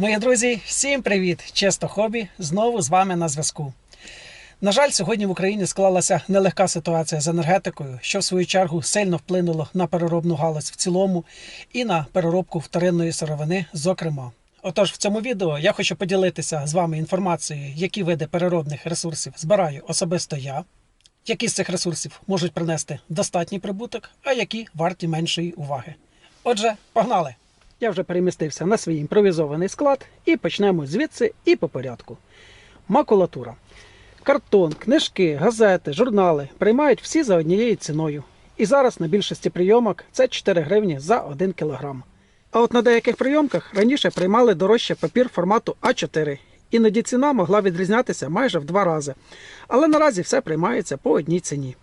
Мої друзі, всім привіт! Често хобі знову з вами на зв'язку. На жаль, сьогодні в Україні склалася нелегка ситуація з енергетикою, що в свою чергу сильно вплинуло на переробну галузь в цілому і на переробку вторинної сировини, зокрема. Отож, в цьому відео я хочу поділитися з вами інформацією, які види переробних ресурсів збираю особисто я, які з цих ресурсів можуть принести достатній прибуток, а які варті меншої уваги. Отже, погнали! Я вже перемістився на свій імпровізований склад і почнемо звідси і по порядку. Макулатура. Картон, книжки, газети, журнали приймають всі за однією ціною. І зараз на більшості прийомок це 4 гривні за 1 кілограм. А от на деяких прийомках раніше приймали дорожче папір формату А4. Іноді ціна могла відрізнятися майже в два рази. Але наразі все приймається по одній ціні.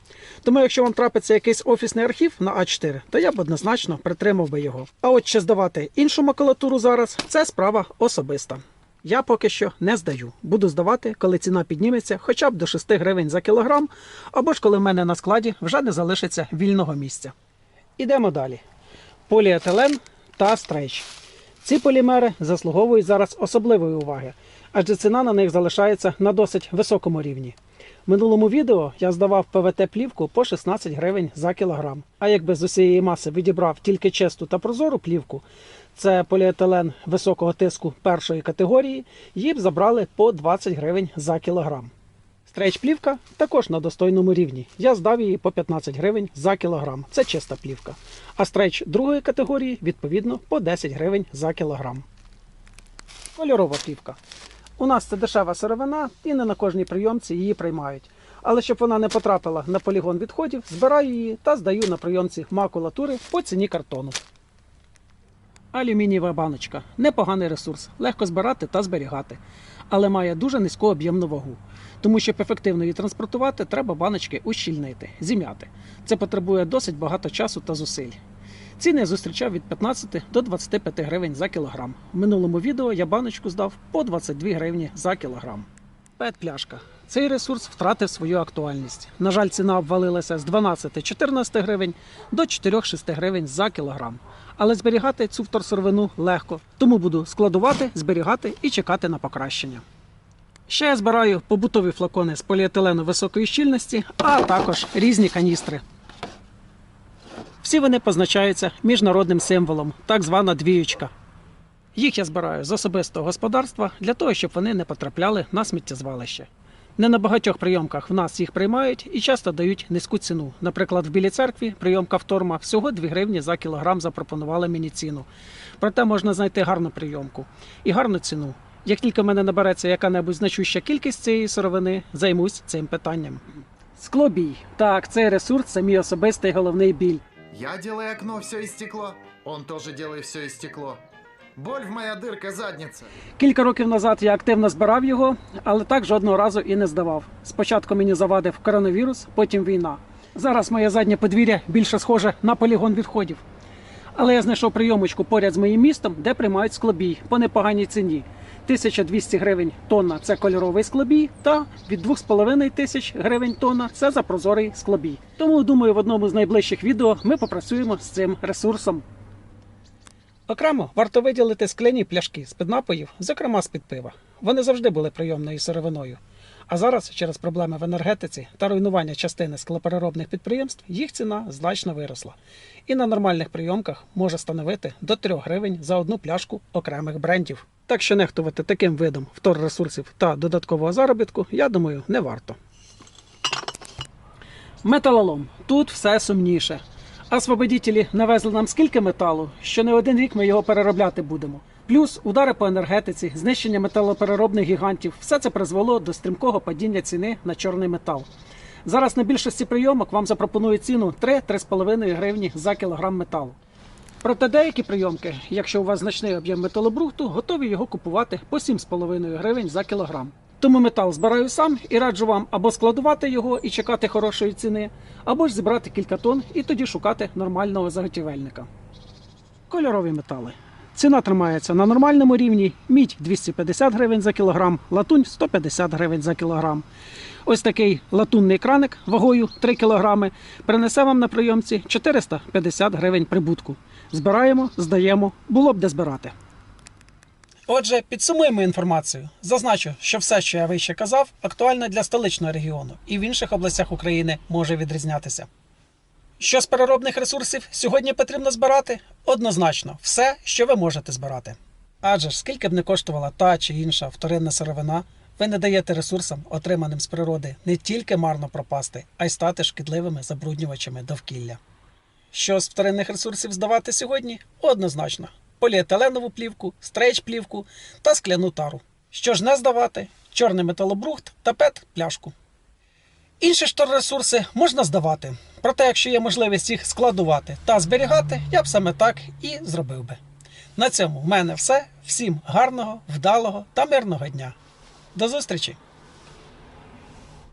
Тому, якщо вам трапиться якийсь офісний архів на А4, то я б однозначно притримав би його. А от чи здавати іншу макулатуру зараз це справа особиста. Я поки що не здаю. Буду здавати, коли ціна підніметься хоча б до 6 гривень за кілограм, або ж коли в мене на складі вже не залишиться вільного місця. Ідемо далі. Поліетилен та стрейч. Ці полімери заслуговують зараз особливої уваги, адже ціна на них залишається на досить високому рівні. В минулому відео я здавав ПВТ-плівку по 16 гривень за кілограм. А якби з усієї маси відібрав тільки чисту та прозору плівку, це поліетилен високого тиску першої категорії, її б забрали по 20 гривень за кілограм. Стрейч-плівка також на достойному рівні. Я здав її по 15 гривень за кілограм. Це чиста плівка. А стрейч другої категорії, відповідно, по 10 гривень за кілограм. Кольорова плівка. У нас це дешева сировина, і не на кожній прийомці її приймають. Але щоб вона не потрапила на полігон відходів, збираю її та здаю на прийомці макулатури по ціні картону. Алюмінієва баночка непоганий ресурс, легко збирати та зберігати, але має дуже низьку об'ємну вагу. Тому щоб ефективно її транспортувати, треба баночки ущільнити, зім'яти. Це потребує досить багато часу та зусиль. Ціни я зустрічав від 15 до 25 гривень за кілограм. В минулому відео я баночку здав по 22 гривні за кілограм. Пет-пляшка. Цей ресурс втратив свою актуальність. На жаль, ціна обвалилася з 12-14 гривень до 4-6 гривень за кілограм. Але зберігати цю вторсировину легко, тому буду складувати, зберігати і чекати на покращення. Ще я збираю побутові флакони з поліетилену високої щільності, а також різні каністри. Всі вони позначаються міжнародним символом, так звана двіючка. Їх я збираю з особистого господарства для того, щоб вони не потрапляли на сміттєзвалище. Не на багатьох прийомках в нас їх приймають і часто дають низьку ціну. Наприклад, в Білій церкві прийомка вторма всього 2 гривні за кілограм запропонували мені ціну. Проте можна знайти гарну прийомку і гарну ціну. Як тільки в мене набереться яка-небудь значуща кількість цієї сировини, займусь цим питанням. Склобій. Так, цей ресурс це мій особистий головний біль. Я делаю окно, все из стекло. Он тоже делает все из стекло. Боль в моя дырка задница. Кілька років назад я активно збирав його, але так жодного разу і не здавав. Спочатку мені завадив коронавірус, потім війна. Зараз моє заднє подвір'я більше схоже на полігон відходів. Але я знайшов прийомочку поряд з моїм містом, де приймають склобій по непоганій ціні. 1200 гривень тонна це кольоровий склобій, та від 2,5 тисяч гривень тонна це за прозорий склобій. Тому думаю, в одному з найближчих відео ми попрацюємо з цим ресурсом. Окремо варто виділити скляні пляшки з-під напоїв, зокрема з-під пива. Вони завжди були прийомною сировиною. А зараз, через проблеми в енергетиці та руйнування частини склопереробних підприємств, їх ціна значно виросла. І на нормальних прийомках може становити до 3 гривень за одну пляшку окремих брендів. Так що нехтувати таким видом вторресурсів та додаткового заробітку, я думаю, не варто. Металолом. Тут все сумніше. Освободітелі навезли нам скільки металу, що не один рік ми його переробляти будемо. Плюс удари по енергетиці, знищення металопереробних гігантів все це призвело до стрімкого падіння ціни на чорний метал. Зараз на більшості прийомок вам запропонують ціну 3-3,5 гривні за кілограм металу. Проте деякі прийомки, якщо у вас значний об'єм металобрухту, готові його купувати по 7,5 гривень за кілограм. Тому метал збираю сам і раджу вам або складувати його і чекати хорошої ціни, або ж зібрати кілька тонн і тоді шукати нормального заготівельника. Кольорові метали. Ціна тримається на нормальному рівні. Мідь 250 гривень за кілограм, латунь 150 гривень за кілограм. Ось такий латунний краник вагою 3 кілограми принесе вам на прийомці 450 гривень прибутку. Збираємо, здаємо, було б де збирати. Отже, підсумуємо інформацію. Зазначу, що все, що я вище казав, актуально для столичного регіону і в інших областях України може відрізнятися. Що з переробних ресурсів сьогодні потрібно збирати? Однозначно, все, що ви можете збирати. Адже ж скільки б не коштувала та чи інша вторинна сировина, ви не даєте ресурсам, отриманим з природи, не тільки марно пропасти, а й стати шкідливими забруднювачами довкілля. Що з вторинних ресурсів здавати сьогодні? Однозначно: поліетиленову плівку, стрейч-плівку та скляну тару. Що ж не здавати? Чорний металобрухт та пет пляшку. Інші ж ресурси можна здавати. Проте, якщо є можливість їх складувати та зберігати, я б саме так і зробив би. На цьому в мене все. Всім гарного, вдалого та мирного дня. До зустрічі!